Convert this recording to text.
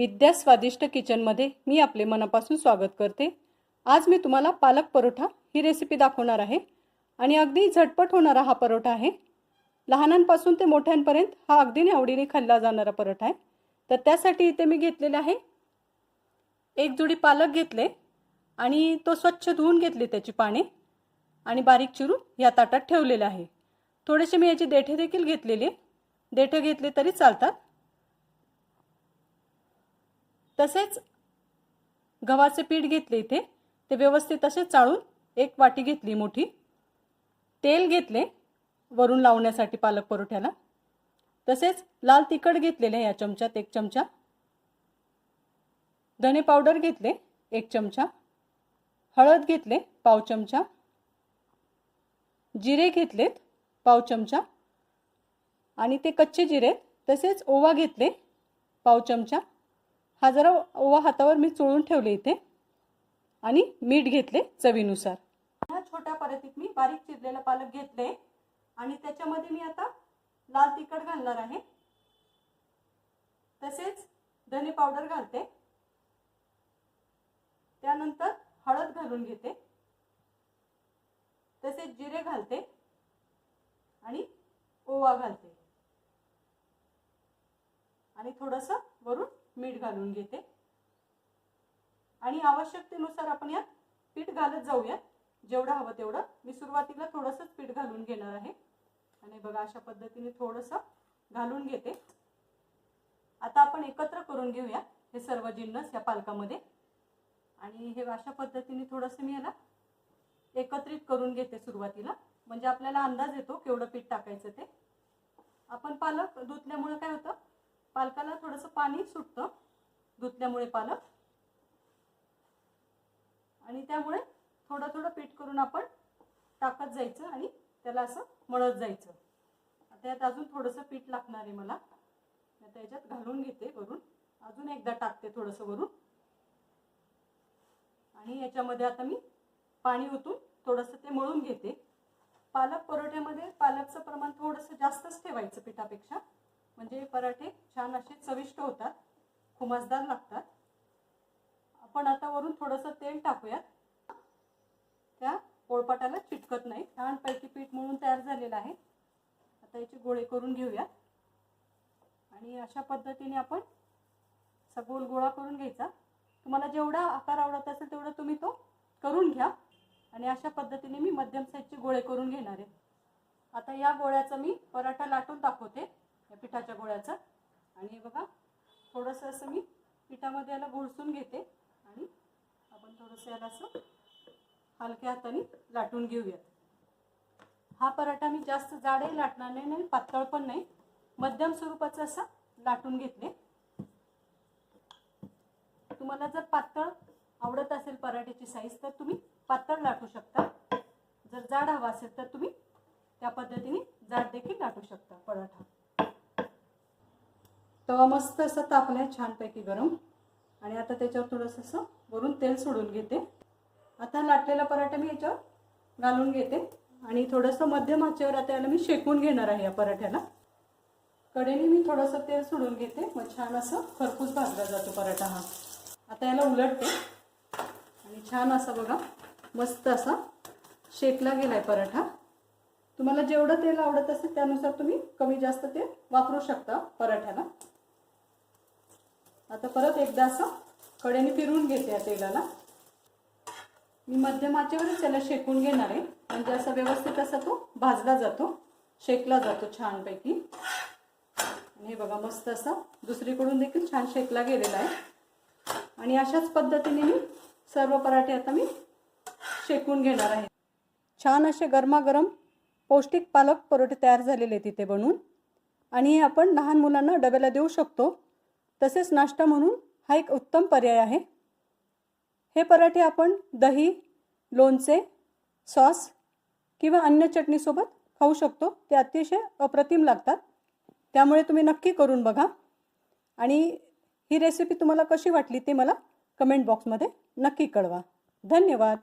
विद्या स्वादिष्ट किचनमध्ये मी आपले मनापासून स्वागत करते. आज मी तुम्हाला पालक परोठा ही रेसिपी दाखवणार आहे. आणि अगदी झटपट होणारा हा परोठा आहे. लहानांपासून ते मोठ्यांपर्यंत हा अगदी आवडीने खाल्ला जाणारा परोठा आहे. तर त्यासाठी इथे मी घेतलेले आहे एक जुडी पालक घेतले आणि तो स्वच्छ धुवून घेतले त्याची पाने आणि बारीक चिरून या ताटात ठेवलेलं आहे. थोडेसे मी याची देठे देखील घेतलेली. देठे घेतले तरी चालतात. तसेच गव्हाचे पीठ घेतले इथे. ते व्यवस्थित असे चाळून एक वाटी घेतली मोठी. तेल घेतले वरून लावण्यासाठी पालक परोठ्याला. तसेच लाल तिखट घेतलेले या चमच्यात एक चमचा. धने पावडर घेतले एक चमचा. हळद घेतले पाव चमचा. जिरे घेतलेत पाव चमचा. आणि ते कच्चे जिरे तसेच ओवा घेतले पाव चमचा. हा जरा ओवा हातावर मी चोळून ठेवले इथे. आणि मीठ घेतले चवीनुसार. ह्या छोट्या परतीत मी बारीक चिरलेला पालक घेतले. आणि त्याच्यामध्ये मी आता लाल तिखट घालणार आहे. तसेच धने पावडर घालते. त्यानंतर हळद घालून घेते. तसेच जिरे घालते. आणि ओवा घालते. आणि थोडंसं वरून मीठ घालून घेते. आणि आवश्यकतेनुसार आपण यात पीठ घालत जाऊयात. जेवढं हवं तेवढं. मी सुरुवातीला थोडंसंच पीठ घालून घेणार आहे. आणि बघा अशा पद्धतीने थोडंसं घालून घेते. आता आपण एकत्र करून घेऊया हे सर्व जिन्नस या पालकामध्ये. आणि हे अशा पद्धतीने थोडंसं मी याला एकत्रित करून घेते सुरुवातीला. म्हणजे आपल्याला अंदाज येतो केवढं पीठ टाकायचं ते. आपण पालक धुतल्यामुळं काय होतं? पालकाला थोडंसं पाणी सुटतं धुतल्यामुळे पालक. आणि त्यामुळे थोडं थोडं पीठ करून आपण टाकत जायचं आणि त्याला असं मळत जायचं. त्यात अजून थोडंसं पीठ लागणार आहे मला. आता याच्यात घालून घेते वरून. अजून एकदा टाकते थोडंसं वरून. आणि याच्यामध्ये आता मी पाणी ओतून थोडंसं ते मळून घेते. पालक परोठ्यामध्ये पालकचं प्रमाण थोडंसं जास्तच ठेवायचं पिठापेक्षा. म्हणजे पराठे छान असे चविष्ट होतात खुमासदार लागतात. आपण आता वरून थोडंसं तेल टाकूयात. त्या पोळपाटाला चिटकत नाही. छानपैकी पीठ म्हणून तयार झालेलं आहे. आता याचे गोळे करून घेऊयात. आणि अशा पद्धतीने आपण सगोल गोळा करून घ्यायचा. तुम्हाला जेवढा आकार आवडत असेल तेवढा तुम्ही तो करून घ्या. आणि अशा पद्धतीने मी मध्यम साईजचे गोळे करून घेणार आहे. आता या गोळ्याचा मी पराठा लाटून दाखवते. पिठाच्या गोळ्याचा. आणि बघा थोडंसं असं मी पिठामध्ये याला घोळसून घेते. आणि आपण थोडंसं याला असं हलक्या हाताने लाटून घेऊयात. हा पराठा मी जास्त जाडही लाटणार नाही आणि पातळ पण नाही. मध्यम स्वरूपाचं असं लाटून घेतले. तुम्हाला जर पातळ आवडत असेल पराठ्याची साईज तर तुम्ही पातळ लाटू शकता. जर जाड हवा असेल तर तुम्ही त्या पद्धतीने जाड देखील लाटू शकता पराठा. तवा मस्त असं तापलाय छानपैकी गरम. आणि आता त्याच्यावर थोडंसं असं वरून तेल सोडून घेते. आता लाटलेला पराठा मी याच्यावर घालून घेते. आणि थोडंसं मध्यम आचेवर आता याला मी शेकून घेणार आहे या पराठ्याला. कडेने मी थोडंसं तेल सोडून घेते. मग छान असं खरपूस भाजला जातो पराठा हा. आता याला उलटते. आणि छान असा बघा मस्त असा शेकला गेलाय पराठा. तुम्हाला जेवढं तेल आवडत असेल त्यानुसार तुम्ही कमी जास्त तेल वापरू शकता पराठ्याला. आता परत एकदा असं कडेने फिरवून घेते या तेलाला. मी मध्यम आचेवरच त्याला शेकून घेणार आहे. म्हणजे असा व्यवस्थित असा तो भाजला जातो शेकला जातो छानपैकी. आणि हे बघा मस्त असा दुसरीकडून देखील छान शेकला गेलेला आहे. आणि अशाच पद्धतीने मी सर्व पराठे आता मी शेकून घेणार आहे. छान असे गरमागरम पौष्टिक पालक परोठे तयार झालेले तिथे बनवून आणि हे आपण लहान मुलांना डब्याला देऊ शकतो. तसेच नाश्ता म्हणून हा एक उत्तम पर्याय आहे. हे पराठे आपण दही लोणचे सॉस किंवा अन्य चटणीसोबत खाऊ शकतो. ते अतिशय अप्रतिम लागतात. त्यामुळे तुम्ही नक्की करून बघा. आणि ही रेसिपी तुम्हाला कशी वाटली ते मला कमेंट बॉक्समध्ये नक्की कळवा. धन्यवाद.